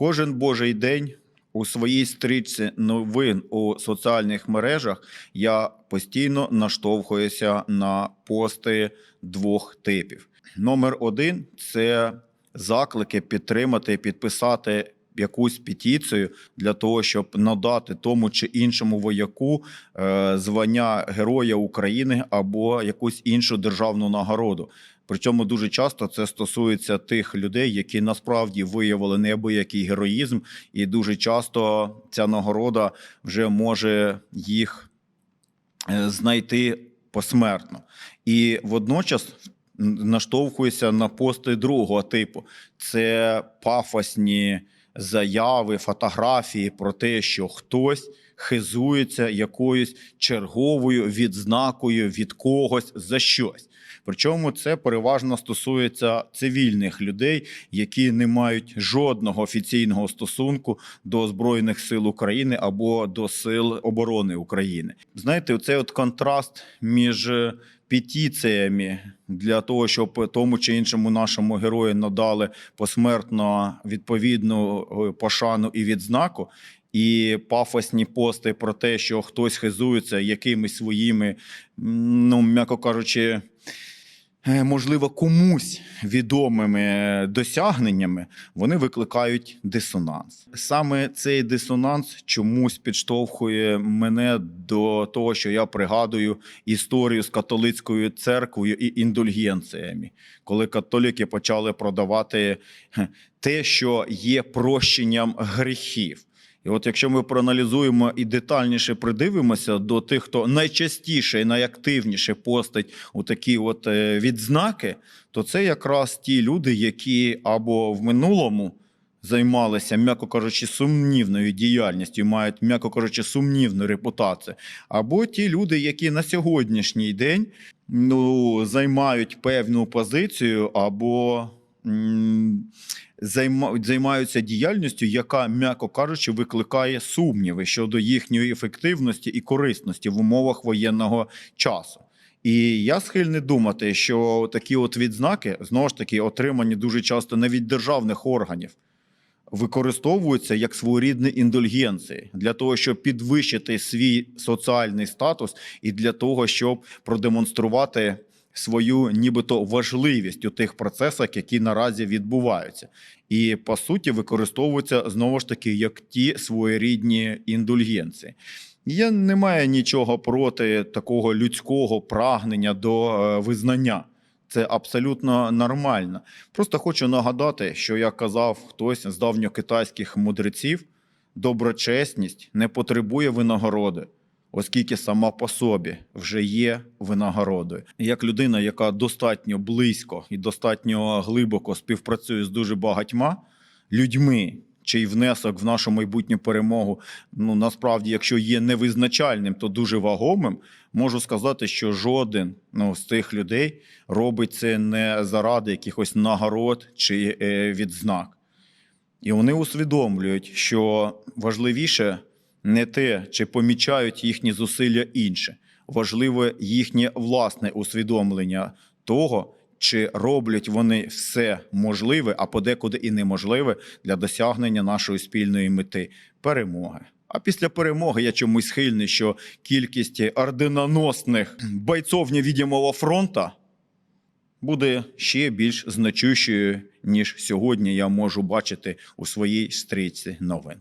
Кожен божий день у своїй стрічці новин у соціальних мережах я постійно наштовхуюся на пости двох типів. Номер один це заклики підтримати, підписати якусь петицію для того, щоб надати тому чи іншому вояку е, звання Героя України або якусь іншу державну нагороду. Причому дуже часто це стосується тих людей, які насправді виявили неабиякий героїзм, і дуже часто ця нагорода вже може їх е, знайти посмертно. І водночас наштовхуюся на пости другого типу: це пафосні заяви, фотографії про те, що хтось хизується якоюсь черговою відзнакою від когось за щось. Причому це переважно стосується цивільних людей, які не мають жодного офіційного стосунку до Збройних сил України або до Сил оборони України. Знаєте, оцей от контраст між петиціями для того, щоб тому чи іншому нашому герою надали посмертно відповідну е, пошану і відзнаку. І пафосні пости про те, що хтось хизується якимись своїми, ну м'яко кажучи, е, можливо, комусь відомими досягненнями, вони викликають дисонанс. Саме цей дисонанс чомусь підштовхує мене до того, що я пригадую історію з католицькою церквою і індульгенціями, коли католики почали продавати те, що є прощенням гріхів. І от якщо ми проаналізуємо і детальніше придивимося до тих, хто найчастіше і найактивніше постить у такі от е, відзнаки, то це якраз ті люди, які або в минулому займалися, м'яко кажучи, сумнівною діяльністю, мають, м'яко кажучи, сумнівну репутацію, або ті люди, які на сьогоднішній день ну, займають певну позицію, або займаються діяльністю, яка, м'яко кажучи, викликає сумніви щодо їхньої ефективності і корисності в умовах воєнного часу. І я схильний думати, що такі от відзнаки знову ж таки отримані дуже часто не від державних органів. Використовуються як своєрідні індульгенції для того, щоб підвищити свій соціальний статус, і для того, щоб продемонструвати свою нібито важливість у тих процесах, які наразі відбуваються, і по суті використовуються знову ж таки як ті своєрідні індульгенції. Я не маю нічого проти такого людського прагнення до е, визнання. Це абсолютно нормально. Просто хочу нагадати, що як казав хтось з давньокитайських мудреців, доброчесність не потребує винагороди, оскільки сама по собі вже є винагородою. Як людина, яка достатньо близько і достатньо глибоко співпрацює з дуже багатьма людьми, чий внесок в нашу майбутню перемогу, ну насправді, якщо є невизначальним, то дуже вагомим, можу сказати, що жоден ну, з тих людей робить це не заради якихось нагород чи е, відзнак. І вони усвідомлюють, що важливіше не те, чи помічають їхні зусилля інше, важливе їхнє власне усвідомлення того, чи роблять вони все можливе, а подекуди і неможливе для досягнення нашої спільної мети перемоги. А після перемоги я чомусь схильний, що кількість орденоносних бойців невидимого фронта буде ще більш значущою, ніж сьогодні я можу бачити у своїй стрічці новин.